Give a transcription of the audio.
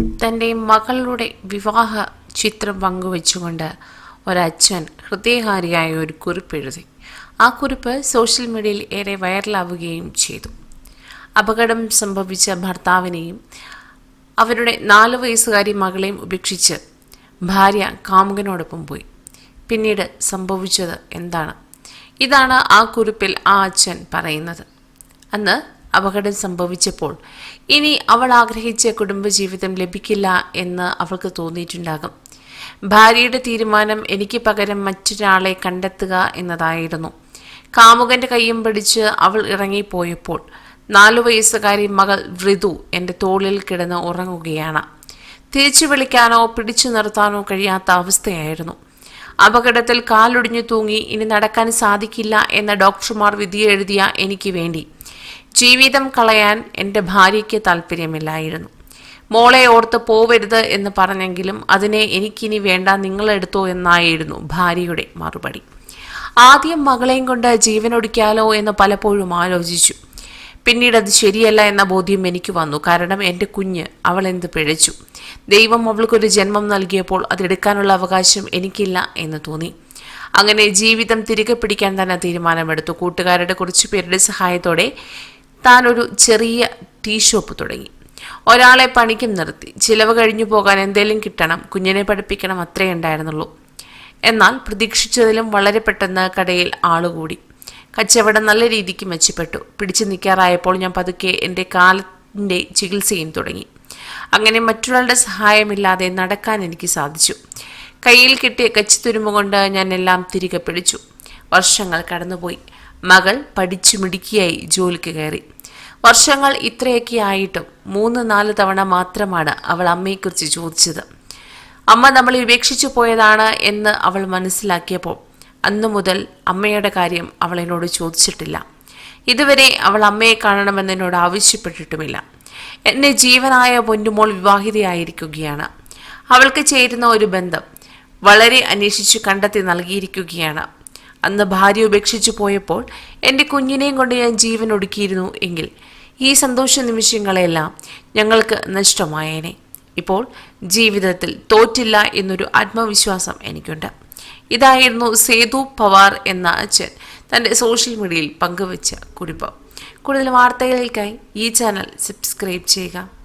തന്റെ മകളുടെ വിവാഹ ചിത്രം പങ്കുവെച്ചുകൊണ്ട് ഒരച്ഛൻ ഹൃദയഹാരിയായ ഒരു കുറിപ്പ് എഴുതി. ആ കുറിപ്പ് സോഷ്യൽ മീഡിയയിൽ ഏറെ വൈറലാവുകയും ചെയ്തു. അപകടം സംഭവിച്ച ഭർത്താവിനെയും അവരുടെ നാല് വയസ്സുകാരി മകളെയും ഉപേക്ഷിച്ച് ഭാര്യ കാമുകനോടൊപ്പം പോയി. പിന്നീട് സംഭവിച്ചത് എന്താണ്? ഇതാണ് ആ കുറിപ്പിൽ ആ അച്ഛൻ പറയുന്നത്. അന്ന് അപകടം സംഭവിച്ചപ്പോൾ. ഇനി അവൾ ആഗ്രഹിച്ച കുടുംബജീവിതം ലഭിക്കില്ല എന്ന് അവൾക്ക് തോന്നിയിട്ടുണ്ടാകും. ഭാര്യയുടെ തീരുമാനം എനിക്ക് പകരം മറ്റൊരാളെ കണ്ടെത്തുക എന്നതായിരുന്നു. കാമുകന്റെ കൈയും പിടിച്ച് അവൾ ഇറങ്ങിപ്പോയപ്പോൾ നാലു വയസ്സുകാരി മകൾ വൃതു എന്റെ തോളിൽ കിടന്ന് ഉറങ്ങുകയാണ്. തിരിച്ചു വിളിക്കാനോ പിടിച്ചു നിർത്താനോ കഴിയാത്ത അവസ്ഥയായിരുന്നു. അപകടത്തിൽ കാലൊടിഞ്ഞു തൂങ്ങി ഇനി നടക്കാൻ സാധിക്കില്ല എന്ന ഡോക്ടർമാർ വിധിയെഴുതിയ എനിക്ക് വേണ്ടി. ജീവിതം കളയാൻ എന്റെ ഭാര്യയ്ക്ക് താല്പര്യമില്ലായിരുന്നു. മോളെ ഓർത്ത് പോവരുത് എന്ന് പറഞ്ഞെങ്കിലും അതിനെ എനിക്കിനി വേണ്ട നിങ്ങളെടുത്തോ എന്നായിരുന്നു ഭാര്യയുടെ മറുപടി. ആദ്യം മകളെയും കൊണ്ട് ജീവനൊടിക്കാലോ എന്ന് പലപ്പോഴും ആലോചിച്ചു. പിന്നീട് അത് ശരിയല്ല എന്ന ബോധ്യം എനിക്ക് വന്നു. കാരണം എന്റെ കുഞ്ഞ് അവൾ എന്ത് പിഴച്ചു? ദൈവം അവൾക്കൊരു ജന്മം നൽകിയപ്പോൾ അതെടുക്കാനുള്ള അവകാശം എനിക്കില്ല എന്ന് തോന്നി. അങ്ങനെ ജീവിതം തിരികെ പിടിക്കാൻ തന്നെ തീരുമാനമെടുത്തു. കൂട്ടുകാരുടെ കുറച്ചു പേരുടെ സഹായത്തോടെ താൻ ഒരു ചെറിയ ടീ ഷോപ്പ് തുടങ്ങി. ഒരാളെ പണിക്കും നിർത്തി. ചിലവ് കഴിഞ്ഞു പോകാൻ എന്തേലും കിട്ടണം കുഞ്ഞിനെ പഠിപ്പിക്കണം അത്രേ ഉണ്ടായിരുന്നുള്ളൂ. എന്നാൽ പ്രതീക്ഷിച്ചതിലും വളരെ പെട്ടെന്ന് കടയിൽ ആളുകൂടി കച്ചവടം നല്ല രീതിക്ക് മെച്ചപ്പെട്ടു. പിടിച്ചു നിൽക്കാറായപ്പോൾ ഞാൻ പതുക്കെ എന്റെ കാലിന്റെ ചികിത്സയും തുടങ്ങി. അങ്ങനെ മറ്റൊരാളുടെ സഹായമില്ലാതെ നടക്കാൻ എനിക്ക് സാധിച്ചു. കയ്യിൽ കിട്ടിയ കച്ചിത്തുരുമ്പ് കൊണ്ട് ഞാൻ എല്ലാം തിരികെ പിടിച്ചു. വർഷങ്ങൾ കടന്നുപോയി. മകൾ പഠിച്ചു മിടുക്കിയായി ജോലിക്ക് കയറി. വർഷങ്ങൾ ഇത്രയൊക്കെ ആയിട്ടും മൂന്ന് നാല് തവണ മാത്രമാണ് അവൾ അമ്മയെക്കുറിച്ച് ചോദിച്ചത്. അമ്മ നമ്മളെ ഉപേക്ഷിച്ചു പോയതാണ് എന്ന് അവൾ മനസ്സിലാക്കിയപ്പോൾ അന്നു മുതൽ അമ്മയുടെ കാര്യം അവൾ എന്നോട് ചോദിച്ചിട്ടില്ല. ഇതുവരെ അവൾ അമ്മയെ കാണണമെന്ന് എന്നോട് ആവശ്യപ്പെട്ടിട്ടുമില്ല. എന്നെ ജീവനായ പൊന്നുമോൾ വിവാഹിതയായിരിക്കുകയാണ്. അവൾക്ക് ചേരുന്ന ഒരു ബന്ധം വളരെ അന്വേഷിച്ചു കണ്ടെത്തി നൽകിയിരിക്കുകയാണ്. അന്ന് ഭാര്യ ഉപേക്ഷിച്ചു പോയപ്പോൾ എന്റെ കുഞ്ഞിനെയും കൊണ്ട് ഞാൻ ജീവൻ ഒടുക്കിയിരുന്നു എങ്കിൽ ഈ സന്തോഷ നിമിഷങ്ങളെല്ലാം ഞങ്ങൾക്ക് നഷ്ടമായേനെ. ഇപ്പോൾ ജീവിതത്തിൽ തോറ്റില്ല എന്നൊരു ആത്മവിശ്വാസം എനിക്കുണ്ട്. ഇതായിരുന്നു സേതു പവാർ എന്ന അച്ഛൻ തന്റെ സോഷ്യൽ മീഡിയയിൽ പങ്കുവച്ച കുറിപ്പ് കൂടുതൽ വാർത്തകൾക്കായി ഈ ചാനൽ സബ്സ്ക്രൈബ് ചെയ്യുക.